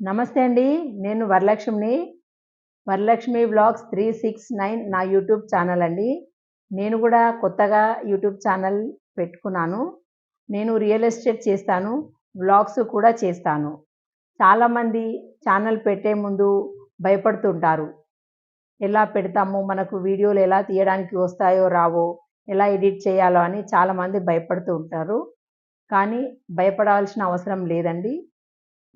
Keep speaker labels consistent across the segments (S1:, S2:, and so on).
S1: నమస్తే అండి నేను వరలక్ష్మిని. Varalakshmi vlogs three six nine నా యూట్యూబ్ ఛానల్ అండి. నేను కూడా కొత్తగా యూట్యూబ్ ఛానల్ పెట్టుకున్నాను. నేను రియల్ ఎస్టేట్ చేస్తాను వ్లాగ్స్ కూడా చేస్తాను. చాలామంది ఛానల్ పెట్టే ముందు భయపడుతుంటారు. ఎలా పెడతాము మనకు వీడియోలు ఎలా తీయడానికి వస్తాయో రావో ఎలా ఎడిట్ చేయాలో అని చాలామంది భయపడుతూ ఉంటారు. కానీ భయపడాల్సిన అవసరం లేదండి.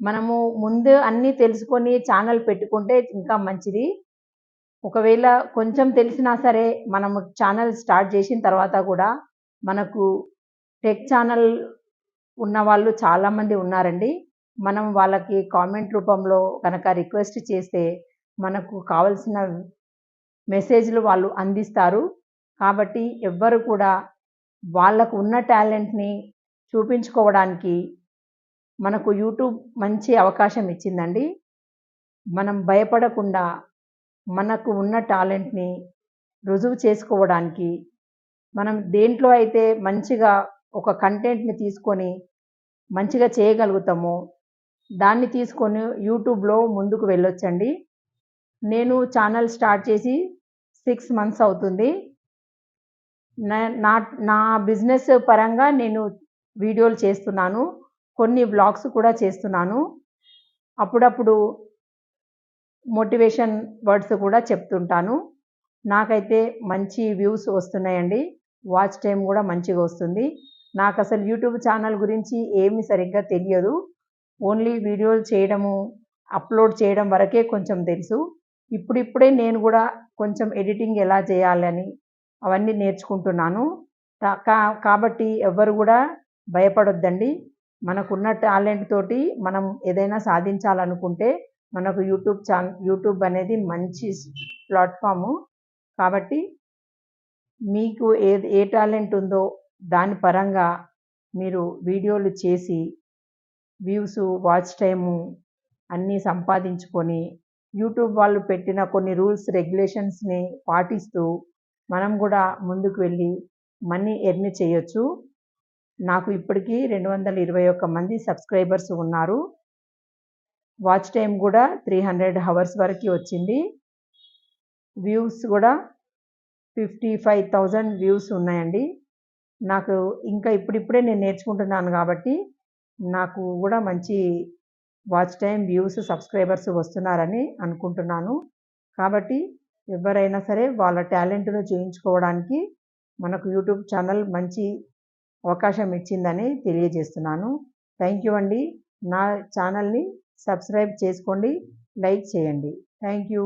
S1: మనము ముందు అన్నీ తెలుసుకొని ఛానల్ పెట్టుకుంటే ఇంకా మంచిది. ఒకవేళ కొంచెం తెలిసినా సరే మనము ఛానల్ స్టార్ట్ చేసిన తర్వాత కూడా మనకు టెక్ ఛానల్ ఉన్న వాళ్ళు చాలామంది ఉన్నారండి. మనం వాళ్ళకి కామెంట్ రూపంలో కనుక రిక్వెస్ట్ చేస్తే మనకు కావలసిన మెసేజ్లు వాళ్ళు అందిస్తారు. కాబట్టి ఎవ్వరు కూడా వాళ్ళకు ఉన్న టాలెంట్ని చూపించుకోవడానికి మనకు యూట్యూబ్ మంచి అవకాశం ఇచ్చిందండి. మనం భయపడకుండా మనకు ఉన్న టాలెంట్ని రుజువు చేసుకోవడానికి మనం దేంట్లో అయితే మంచిగా ఒక కంటెంట్ని తీసుకొని మంచిగా చేయగలుగుతామో దాన్ని తీసుకొని యూట్యూబ్లో ముందుకు వెళ్ళొచ్చండి. నేను ఛానల్ స్టార్ట్ చేసి సిక్స్ మంత్స్ అవుతుంది. నా నా బిజినెస్ పరంగా నేను వీడియోలు చేస్తున్నాను. కొన్ని వ్లాగ్స్ కూడా చేస్తున్నాను. అప్పుడప్పుడు మోటివేషన్ వర్డ్స్ కూడా చెప్తుంటాను. నాకైతే మంచి వ్యూస్ వస్తున్నాయండి. వాచ్ టైం కూడా మంచిగా వస్తుంది. నాకు అసలు యూట్యూబ్ ఛానల్ గురించి ఏమి సరిగ్గా తెలియదు. ఓన్లీ వీడియోలు చేయడము అప్లోడ్ చేయడం వరకే కొంచెం తెలుసు. ఇప్పుడిప్పుడే నేను కూడా కొంచెం ఎడిటింగ్ ఎలా చేయాలని అవన్నీ నేర్చుకుంటున్నాను. కాబట్టి ఎవరు కూడా భయపడొద్దండి. మనకున్న టాలెంట్ తోటి మనం ఏదైనా సాధించాలనుకుంటే మనకు యూట్యూబ్ ఛాన్ యూట్యూబ్ అనేది మంచి ప్లాట్ఫాము. కాబట్టి మీకు ఏ ఏ టాలెంట్ ఉందో దాని పరంగా మీరు వీడియోలు చేసి వ్యూస్ వాచ్ టైము అన్నీ సంపాదించుకొని యూట్యూబ్ వాళ్ళు పెట్టిన కొన్ని రూల్స్ రెగ్యులేషన్స్ని పాటిస్తూ మనం కూడా ముందుకు వెళ్ళి మనీ ఎర్న్ చేయొచ్చు. నాకు ఇప్పటికీ రెండు వందల ఇరవై ఒక్క మంది సబ్స్క్రైబర్స్ ఉన్నారు. వాచ్ టైం కూడా త్రీ హండ్రెడ్ హవర్స్ వరకు వచ్చింది. వ్యూస్ కూడా ఫిఫ్టీ ఫైవ్ థౌజండ్ వ్యూస్ ఉన్నాయండి. నాకు ఇంకా ఇప్పుడిప్పుడే నేను నేర్చుకుంటున్నాను కాబట్టి నాకు కూడా మంచి వాచ్ టైం వ్యూస్ సబ్స్క్రైబర్స్ వస్తున్నారని అనుకుంటున్నాను. కాబట్టి ఎవరైనా సరే వాళ్ళ టాలెంట్ను చేయించుకోవడానికి మనకు యూట్యూబ్ ఛానల్ మంచి అవకాశం ఇచ్చిందని తెలియజేస్తున్నాను. థ్యాంక్ యూ అండి. నా ఛానల్ని సబ్స్క్రైబ్ చేసుకోండి. లైక్ చేయండి. Thank you.